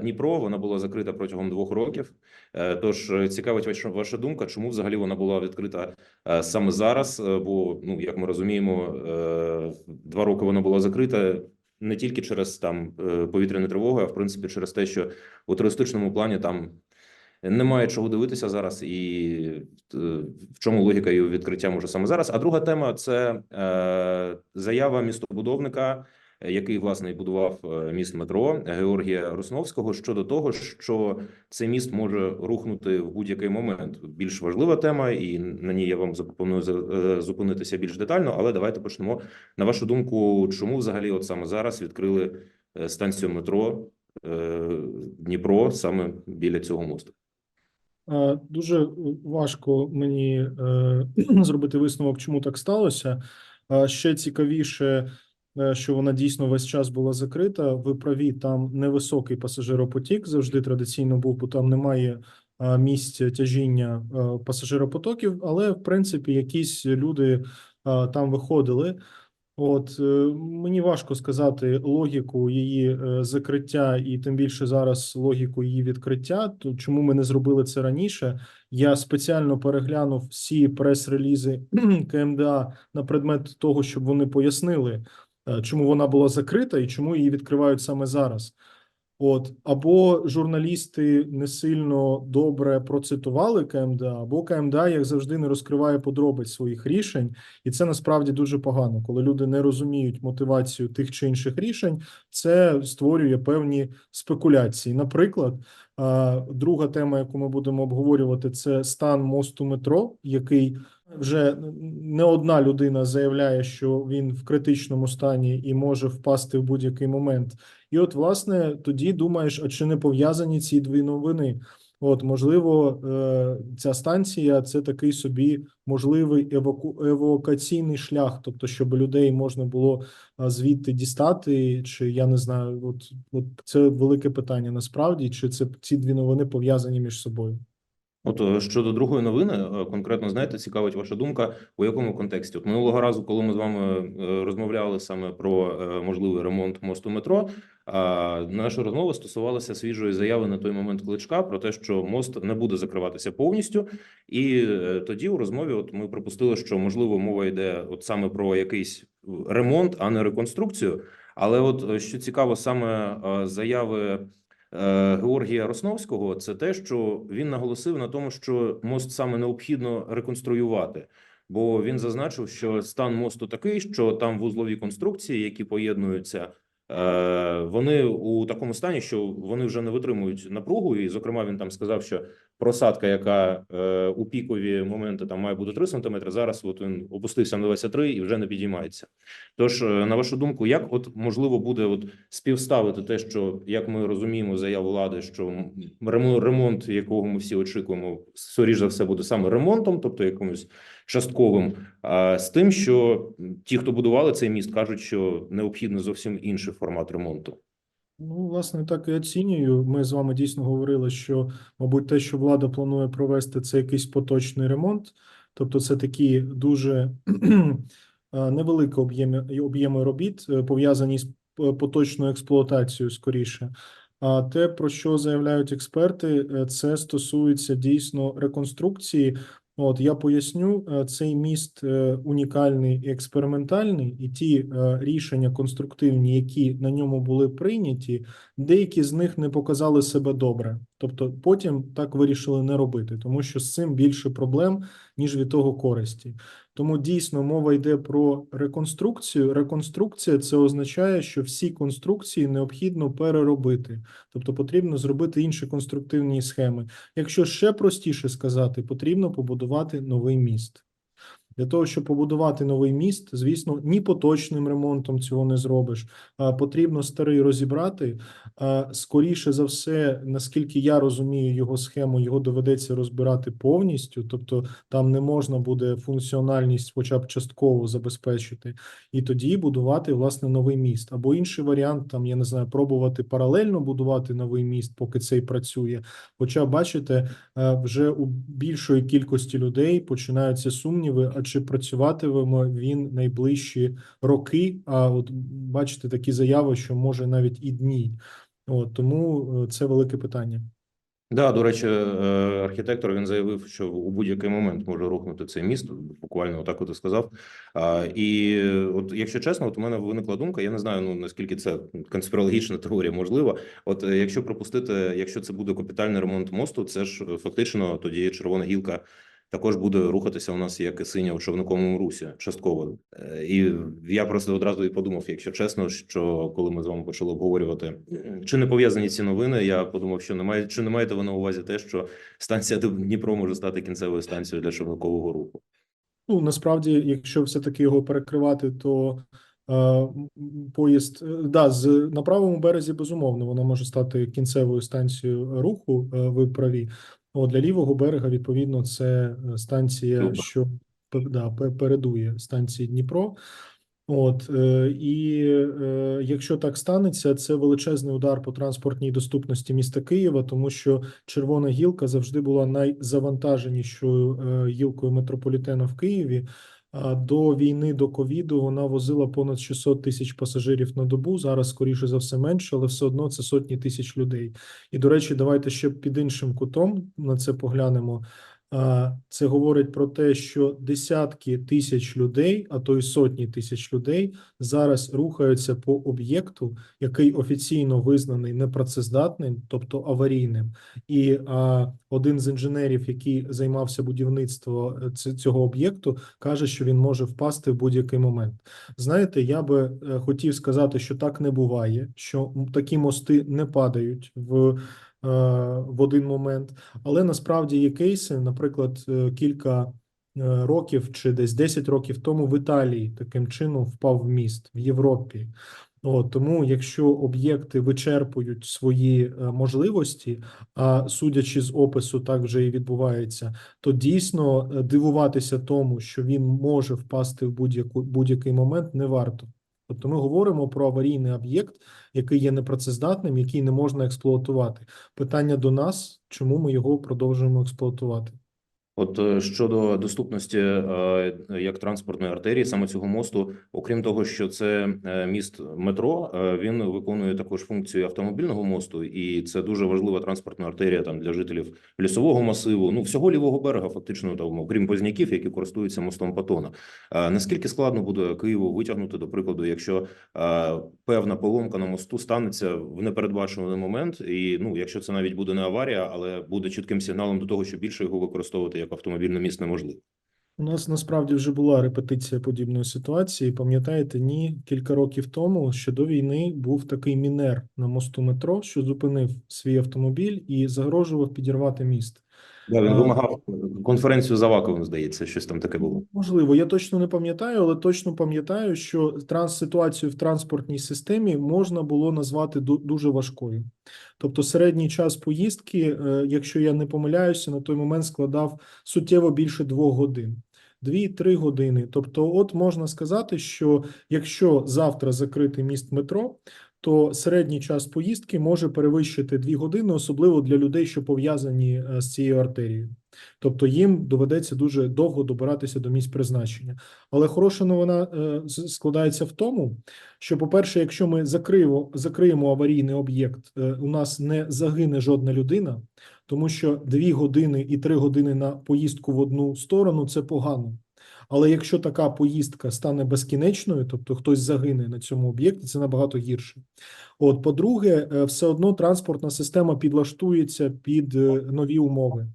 Дніпро вона була закрита протягом двох років. Е, Тож е, цікавить ваша, ваша думка, чому взагалі вона була відкрита е, саме зараз? Бо ну як ми розуміємо, два роки вона була закрита не тільки через там повітряну тривогу, а в принципі через те, що у туристичному плані там немає чого дивитися зараз, і в чому логіка її відкриття може саме зараз. А друга тема це заява містобудовника, який власне будував е, міст метро Георгія Русновського щодо того, що цей міст може рухнути в будь-який момент. Більш важлива тема, і на ній я вам запропоную е, зупинитися більш детально. Але давайте почнемо. На вашу думку, чому взагалі от саме зараз відкрили е, станцію метро е, Дніпро саме біля цього мосту? Е, Дуже важко мені е, зробити висновок, чому так сталося. Е, Ще цікавіше, е, що вона дійсно весь час була закрита. Ви праві, там невисокий пасажиропотік завжди традиційно був, бо там немає е, місць тяжіння е, пасажиропотоків, але в принципі якісь люди е, там виходили. От е, мені важко сказати логіку її е, закриття, і тим більше зараз логіку її відкриття. То чому ми не зробили це раніше? Я спеціально переглянув всі прес-релізи КМДА на предмет того, щоб вони пояснили, е, чому вона була закрита і чому її відкривають саме зараз. От або журналісти не сильно добре процитували КМДА, або КМДА, як завжди, не розкриває подробиць своїх рішень. І це насправді дуже погано, коли люди не розуміють мотивацію тих чи інших рішень. Це створює певні спекуляції. Наприклад, друга тема, яку ми будемо обговорювати, це стан мосту метро, який вже не одна людина заявляє, що він в критичному стані і може впасти в будь-який момент. І от, власне, тоді думаєш, а чи не пов'язані ці дві новини? От, можливо, е, ця станція це такий собі можливий еваку... евакуаційний шлях, тобто, щоб людей можна було звідти дістати, чи я не знаю, от, от це велике питання насправді, чи це ці дві новини пов'язані між собою? От е, щодо другої новини, е, конкретно знаєте, цікавить ваша думка, у якому контексті? От минулого разу, коли ми з вами розмовляли саме про можливий ремонт мосту метро, наша розмова стосувалася свіжої заяви на той момент кличка про те, що мост не буде закриватися повністю. І е, тоді у розмові, от ми припустили, що можливо мова йде от саме про якийсь ремонт, а не реконструкцію. Але от е, що цікаво, саме е, заяви. Георгія Росновського це те, що він наголосив на тому, що мост саме необхідно реконструювати, бо він зазначив, що стан мосту такий, що там вузлові конструкції, які поєднуються, вони у такому стані, що вони вже не витримують напругу. І, зокрема, він там сказав, що просадка, яка е, у пікові моменти там має бути 3 см, зараз от він опустився на 23 і вже не підіймається. Тож, е, на вашу думку, як от можливо буде от співставити те, що як ми розуміємо заяву влади, що ремонт, якого ми всі очікуємо, скоріш за все буде саме ремонтом, тобто якимось частковим, а з тим, що ті, хто будували цей міст, кажуть, що необхідно зовсім інший формат ремонту. Ну, власне, так і оцінюю. Ми з вами дійсно говорили, що, мабуть, те, що влада планує провести, це якийсь поточний ремонт. Тобто, це такі дуже е, невеликі об'єми об'єми робіт, е, пов'язані з поточною експлуатацією скоріше. А те, про що заявляють експерти, е, це стосується дійсно реконструкції. От я поясню, е, цей міст е, унікальний і експериментальний, і ті е, рішення конструктивні, які на ньому були прийняті, деякі з них не показали себе добре. Тобто потім так вирішили не робити, тому що з цим більше проблем, ніж від того користі. Тому дійсно мова йде про реконструкцію. Реконструкція це означає, що всі конструкції необхідно переробити, тобто потрібно зробити інші конструктивні схеми. Якщо ще простіше сказати, потрібно побудувати новий міст. Для того, щоб побудувати новий міст, звісно, ні поточним ремонтом цього не зробиш. А потрібно старий розібрати. Скоріше за все, наскільки я розумію його схему, його доведеться розбирати повністю, тобто там не можна буде функціональність, хоча б частково забезпечити, і тоді будувати власне новий міст. Або інший варіант, там я не знаю, пробувати паралельно будувати новий міст, поки цей працює. Хоча, бачите, вже у більшої кількості людей починаються сумніви, а чи працюватиме він найближчі роки? А от бачите такі заяви, що може навіть і дні. От тому е, це велике питання. Да, до речі, е, архітектор він заявив, що у будь-який момент може рухнути цей міст. Буквально отак от і сказав. І от, якщо чесно, от у мене виникла думка. Я не знаю, ну наскільки це конспірологічна теорія можлива. От е, якщо пропустити, якщо це буде капітальний ремонт мосту, це ж фактично тоді червона гілка. Також буде рухатися у нас як синя у човниковому русі частково. Е, І я просто одразу і подумав, якщо чесно, що коли ми з вами почали обговорювати, чи не пов'язані ці новини, я подумав, що немає чи не маєте ви на увазі те, що станція Дніпро може стати кінцевою станцією для човникового руху. Ну насправді, якщо все-таки його перекривати, то е, поїзд е, да, з на правому березі безумовно вона може стати кінцевою станцією руху. Ви праві. От для лівого берега, відповідно, це е, станція, що да, передує станції Дніпро. От е, і е, якщо так станеться, це величезний удар по транспортній доступності міста Києва, тому що Червона гілка завжди була найзавантаженішою гілкою метрополітену в Києві. До війни, до ковіду, вона возила понад 600 тисяч пасажирів на добу. Зараз, скоріше за все, менше, але все одно це сотні тисяч людей. І, до речі, давайте ще під іншим кутом на це поглянемо. Це говорить про те, що десятки тисяч людей, а то й сотні тисяч людей зараз рухаються по об'єкту, який офіційно визнаний непрацездатним, тобто аварійним. І а, один з інженерів, який займався будівництвом е, цього об'єкту, каже, що він може впасти в будь-який момент. Знаєте, я би е, хотів сказати, що так не буває, що такі мости не падають в. Е, В один момент, але насправді є кейси, наприклад, е, кілька е, років чи десь 10 років тому в Італії таким чином впав в міст в Європі. От, тому, якщо об'єкти вичерпують свої можливості, а судячи з опису, так вже і відбувається, то дійсно дивуватися тому, що він може впасти в будь-який момент, не варто. Тобто ми говоримо про аварійний об'єкт, який є непрацездатним, який не можна експлуатувати. Питання до нас, чому ми його продовжуємо експлуатувати? От е, щодо доступності е, як транспортної артерії, саме цього мосту, окрім того, що це е, міст метро, він виконує також функцію автомобільного мосту, і це дуже важлива транспортна артерія там для жителів лісового масиву, ну всього лівого берега, фактично там, окрім позняків, які користуються мостом Патона. Наскільки складно буде Києву витягнути, до прикладу, якщо певна поломка на мосту станеться в непередбачуваний момент, і ну, якщо це навіть буде не аварія, але буде чітким сигналом до того, що більше його використовувати як автомобільний міст неможливо. У нас насправді вже була репетиція подібної ситуації. Пам'ятаєте, ні, кілька років тому ще до війни був такий мінер на мосту метро, що зупинив свій автомобіль і загрожував підірвати міст. Да, він вимагав конференцію з Аваковим, здається, щось там таке було. Можливо, я точно не пам'ятаю, але точно пам'ятаю, що транс ситуацію в транспортній системі можна було назвати ду- дуже важкою. Тобто, середній час поїздки, е, якщо я не помиляюся, на той момент складав суттєво більше двох годин. Дві-три години. Тобто, от можна сказати, що якщо завтра закрити міст метро, то середній час поїздки може перевищити дві години, особливо для людей, що пов'язані е, з цією артерією. Тобто їм доведеться дуже довго добиратися до місць призначення. Але хороша новина е, складається в тому, що, по-перше, якщо ми закриємо, закриємо аварійний об'єкт, е, у нас не загине жодна людина, тому що дві години і три години на поїздку в одну сторону це погано. Але якщо така поїздка стане безкінечною, тобто хтось загине на цьому об'єкті, це набагато гірше. От, по-друге, е, все одно транспортна система підлаштується під е, нові умови.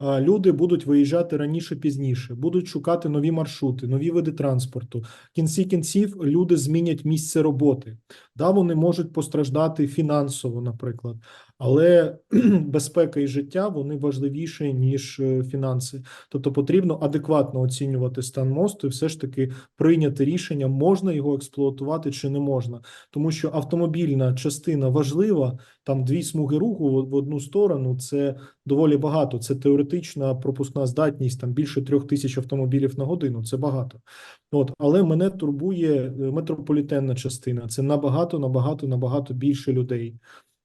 Люди будуть виїжджати раніше пізніше, будуть шукати нові маршрути, нові види транспорту. В кінці кінців люди змінять місце роботи. Да, вони можуть постраждати фінансово, наприклад, але безпека і життя вони важливіші ніж е, фінанси. Тобто потрібно адекватно оцінювати стан мосту і все ж таки прийняти рішення, можна його експлуатувати чи не можна, тому що автомобільна частина важлива. Там дві смуги руху в одну сторону. Це доволі багато. Це теоретична пропускна здатність там більше трьох тисяч автомобілів на годину. Це багато. От, але мене турбує е, метрополітенна частина. Це набагато, набагато, набагато більше людей.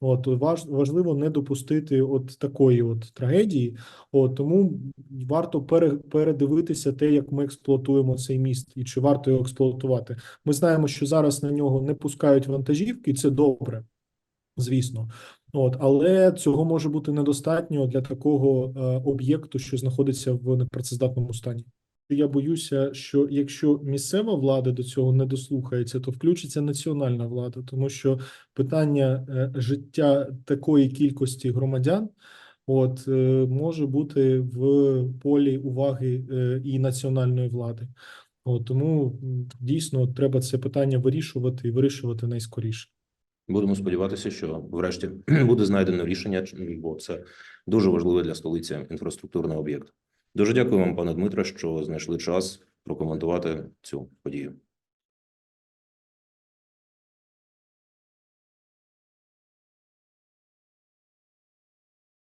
От важ, важливо не допустити от такої от трагедії. От тому варто пере, передивитися те, як ми експлуатуємо цей міст, і чи варто його експлуатувати. Ми знаємо, що зараз на нього не пускають вантажівки, і це добре. звісно. От, але цього може бути недостатньо для такого е, об'єкту, що знаходиться в непрацездатному стані. Я боюся, що якщо місцева влада до цього не дослухається, то включиться національна влада, тому що питання е, життя такої кількості громадян от е, може бути в полі уваги е, і національної влади. От тому дійсно треба це питання вирішувати і вирішувати найскоріше. Будемо сподіватися, що врешті буде знайдено рішення, бо це дуже важливий для столиці інфраструктурний об'єкт. Дуже дякую вам, пане Дмитро, що знайшли час прокоментувати цю подію.